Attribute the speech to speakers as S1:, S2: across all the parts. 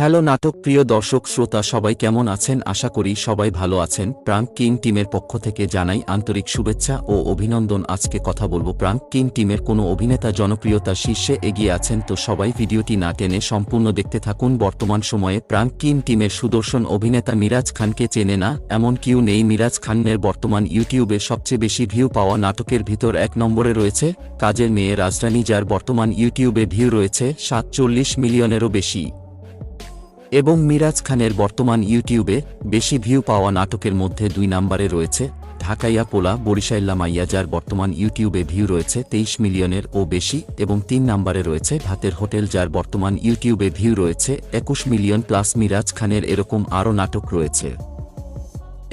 S1: Hello নাটক প্রিয় দর্শক শ্রোতা, সবাই কেমন আছেন? আশা করি সবাই ভালো আছেন। প্রাঙ্ক কিং টিমের পক্ষ থেকে জানাই আন্তরিক শুভেচ্ছা ও অভিনন্দন। আজকে কথা বলব প্রাঙ্ক কিং টিমের কোনো অভিনেতা জনপ্রিয়তার শীর্ষে এগিয়ে আছেন তো সবাই ভিডিওটি না টেনে সম্পূর্ণ দেখতে থাকুন। বর্তমান সময়ে প্রাঙ্ক কিং টিমের সুদর্শন অভিনেতা মিরাজ খানকে চেনে না, এমন কেউ নেই। মিরাজ খানের বর্তমান ইউটিউবে সবচেয়ে বেশি ভিউ পাওয়া নাটকের ভিতর এক নম্বরে রয়েছে কাজের মেয়ে রাজরানী, যার বর্তমান ইউটিউবে ভিউ রয়েছে সাতচল্লিশ মিলিয়নেরও বেশি। এবং মিরাজ খানের বর্তমান ইউটিউবে বেশি ভিউ পাওয়া নাটকের মধ্যে দুই নম্বরে রয়েছে, ঢাকাইয়া পোলা, বরিশাইল্লা মাইয়া, যার বর্তমান ইউটিউবে ভিউ রয়েছে তেইশ মিলিয়নের ও বেশি, এবং তিন নম্বরে রয়েছে ভাতের হোটেল, যার বর্তমান ইউটিউবে ভিউ রয়েছে একুশ মিলিয়ন প্লাস মিরাজ খানের এরকম আরও নাটক রয়েছে।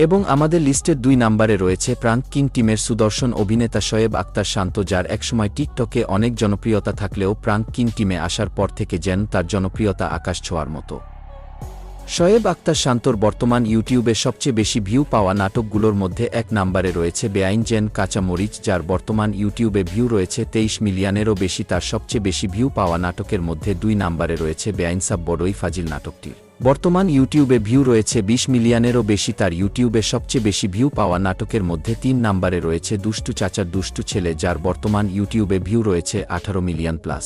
S1: এবং আমাদের লিস্টের দুই নম্বরে রয়েছে প্রাঙ্ক কিং টিমের সুদর্শন অভিনেতা শোয়েব আক্তার শান্ত, যার একসময় টিকটকে অনেক জনপ্রিয়তা থাকলেও প্রাঙ্ক কিং টিমে আসার পর থেকে যেন তার জনপ্রিয়তা আকাশ ছোঁয়ার মতো। শোয়েব আক্তার শান্তর বর্তমান ইউটিউবে সবচেয়ে বেশি ভিউ পাওয়া নাটকগুলোর মধ্যে এক নাম্বারে রয়েছে বেআইন জেন কাঁচামরিচ, যার বর্তমান ইউটিউবে ভিউ রয়েছে তেইশ মিলিয়নেরও বেশি, তার সবচেয়ে বেশি ভিউ পাওয়া নাটকের মধ্যে দুই নাম্বারে রয়েছে বেআইনসাব বড়ই ফাজিল নাটকটির। বর্তমান ইউটিউবে ভিউ রয়েছে বিশ মিলিয়নেরও বেশি, তার ইউটিউবে সবচেয়ে বেশি ভিউ পাওয়া নাটকের মধ্যে তিন নাম্বারে রয়েছে দুষ্টু চাচার দুষ্টু ছেলে, যার বর্তমান ইউটিউবে ভিউ রয়েছে আঠারো মিলিয়ন প্লাস।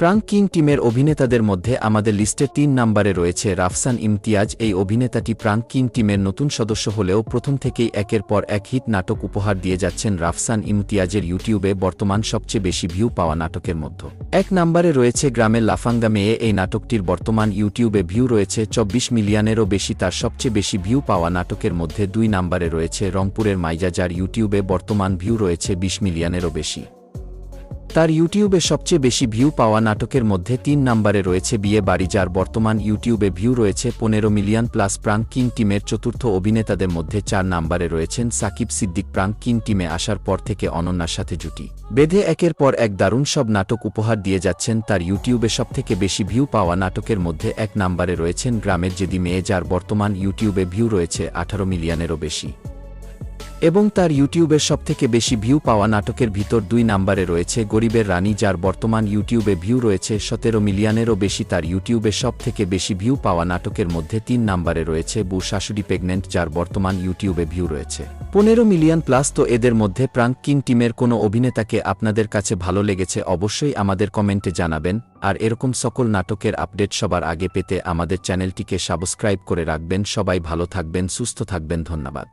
S1: প্রাঙ্ক কিং টিমের অভিনেতাদের মধ্যে আমাদের লিস্টে তিন নম্বরে রয়েছে রাফসান ইমতিয়াজ। এই অভিনেতাটি প্রাঙ্ক কিং টিমের নতুন সদস্য হলেও প্রথম থেকেই একের পর এক হিট নাটক উপহার দিয়ে যাচ্ছেন রাফসান ইমতিয়াজের ইউটিউবে বর্তমান সবচেয়ে বেশি ভিউ পাওয়া নাটকের মধ্যে। এক নম্বরে রয়েছে গ্রামের লাফাঙ্গা মেয়ে। এই নাটকটির বর্তমান ইউটিউবে ভিউ রয়েছে চব্বিশ মিলিয়নেরও বেশি। তার সবচেয়ে বেশি ভিউ পাওয়া নাটকের মধ্যে দুই নম্বরে রয়েছে রংপুরের মাইজা যার ইউটিউবে বর্তমান ভিউ রয়েছে বিশ মিলিয়নেরও বেশি। তার ইউটিউবে সবচেয়ে বেশি ভিউ পাওয়া নাটকের মধ্যে তিন নম্বরে রয়েছে বিয়ে বাড়ি, যার বর্তমান ইউটিউবে ভিউ রয়েছে পনেরো মিলিয়ন প্লাস প্রাঙ্ক কিং টিমের চতুর্থ অভিনেতাদের মধ্যে চার নম্বরে রয়েছেন সাকিব সিদ্দিক। প্রাঙ্ক কিং টিমে আসার পর থেকে অনন্যার সাথে জুটি। বেঁধে একের পর এক দারুণ সব নাটক উপহার দিয়ে যাচ্ছেন তার ইউটিউবে সবথেকে বেশি ভিউ পাওয়া নাটকের মধ্যে এক নম্বরে রয়েছেন গ্রামের যেদি মেয়ে, যার বর্তমান ইউটিউবে ভিউ রয়েছে আঠারো মিলিয়নেরও বেশি। এবং তার ইউটিউবের সবথেকে বেশি ভিউ পাওয়া নাটকের ভিতর দুই নাম্বারে রয়েছে গরিবের রানী, যার বর্তমান ইউটিউবে ভিউ রয়েছে সতেরো মিলিয়নেরও বেশি। তার ইউটিউবে সবথেকে বেশি ভিউ পাওয়া নাটকের মধ্যে তিন নাম্বারে রয়েছে বু শাশুড়ি প্রেগনেন্ট, যার বর্তমান ইউটিউবে ভিউ রয়েছে। পনেরো মিলিয়ন প্লাস তো এদের মধ্যে প্রাঙ্ক কিং টিমের কোনো অভিনেতাকে আপনাদের কাছে ভালো লেগেছে অবশ্যই আমাদের কমেন্টে জানাবেন। আর এরকম সকল নাটকের আপডেট সবার আগে পেতে আমাদের চ্যানেলটিকে সাবস্ক্রাইব করে রাখবেন। সবাই ভালো থাকবেন, সুস্থ থাকবেন, ধন্যবাদ।